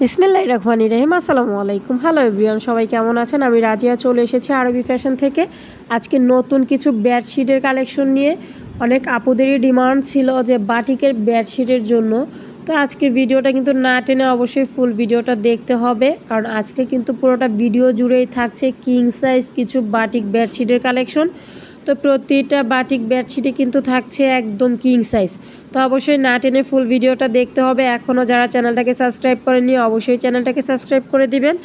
বিসমিল্লাহ রহমানি রহিম, আসসালামু আলাইকুম। হ্যালো এভরিওয়ান সবাই কেমন আছেন? আমি রাজিয়া চলে এসেছি আরবি ফ্যাশন থেকে। আজকে নতুন কিছু বেডশিটের কালেকশন নিয়ে অনেক আপুদেরই ডিমান্ড ছিল যে বাটিকের বেডশিটের জন্য। তো আজকের ভিডিওটা কিন্তু না টেনে অবশ্যই ফুল ভিডিওটা দেখতে হবে, কারণ আজকে কিন্তু পুরোটা ভিডিও জুড়েই থাকছে কিং সাইজ কিছু বাটিক বেডশিটের কালেকশন তো প্রতিটা বাটিক বেডশিটে কিন্তু থাকছে একদম কিং সাইজ তো অবশ্যই না টেনে ফুল ভিডিওটা দেখতে হবে। এখনও যারা চ্যানেলটাকে সাবস্ক্রাইব করেননি, অবশ্যই চ্যানেলটাকে সাবস্ক্রাইব করে দিবেন।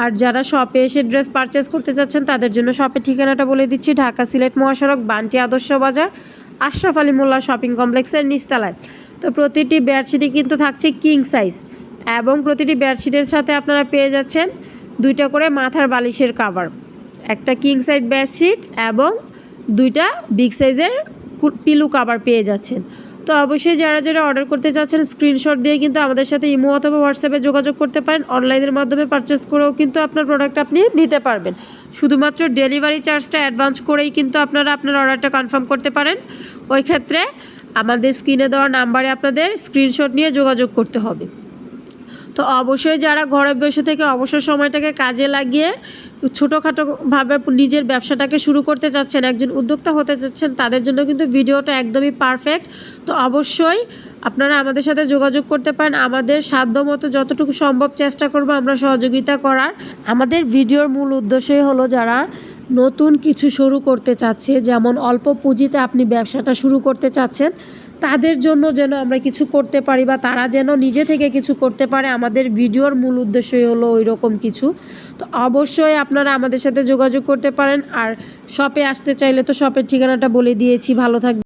আর যারা শপে এসে ড্রেস পারচেস করতে চাচ্ছেন তাদের জন্য শপের ঠিকানাটা বলে দিচ্ছি। ঢাকা সিলেট মহাসড়ক, বান্টি আদর্শ বাজার, আশরাফ আলী মোল্লা শপিং কমপ্লেক্সের নিচতলায়। তো প্রতিটি বেডশিটই কিন্তু থাকছে কিং সাইজ এবং প্রতিটি বেডশিটের সাথে আপনারা পেয়ে যাচ্ছেন দুইটা করে মাথার বালিশের কাভার একটা কিং সাইড বেডশিট এবং দুইটা বিগ সাইজের পিলু কাবার পেয়ে যাচ্ছেন। তো অবশ্যই যারা যারা অর্ডার করতে চাচ্ছেন স্ক্রিনশট দিয়ে কিন্তু আমাদের সাথে ইমো অথবা হোয়াটসঅ্যাপে যোগাযোগ করতে পারেন। অনলাইনের মাধ্যমে পারচেস করেও কিন্তু আপনার প্রোডাক্ট আপনি নিতে পারবেন। শুধুমাত্র ডেলিভারি চার্জটা অ্যাডভান্স করেই কিন্তু আপনারা আপনার অর্ডারটা কনফার্ম করতে পারেন। ওই ক্ষেত্রে আমাদের স্ক্রিনে দেওয়া নাম্বারে আপনাদের স্ক্রিনশট নিয়ে যোগাযোগ করতে হবে। তো অবশ্যই যারা ঘরে বসে থেকে অবসর সময়টাকে কাজে লাগিয়ে ছোটোখাটোভাবে নিজের ব্যবসাটাকে শুরু করতে চাচ্ছেন, একজন উদ্যোক্তা হতে চাচ্ছেন, তাদের জন্য কিন্তু ভিডিওটা একদমই পারফেক্ট তো অবশ্যই আপনারা আমাদের সাথে যোগাযোগ করতে পারেন। আমাদের সাধ্য মতো যতটুকু সম্ভব চেষ্টা করব আমরা সহযোগিতা করার। আমাদের ভিডিওর মূল উদ্দেশ্যই হলো যারা নতুন কিছু শুরু করতে চাচ্ছে, যেমন অল্প পুঁজিতে আপনি ব্যবসাটা শুরু করতে চাচ্ছেন তাদের জন্য যেন আমরা কিছু করতে পারি বা তারা যেন নিজে থেকে কিছু করতে পারে, আমাদের ভিডিওর মূল উদ্দেশ্যই হলো ওই রকম কিছু। তো অবশ্যই আপনারা আমাদের সাথে যোগাযোগ করতে পারেন আর শপে আসতে চাইলে তো শপের ঠিকানাটা বলে দিয়েছি। ভালো থাকবে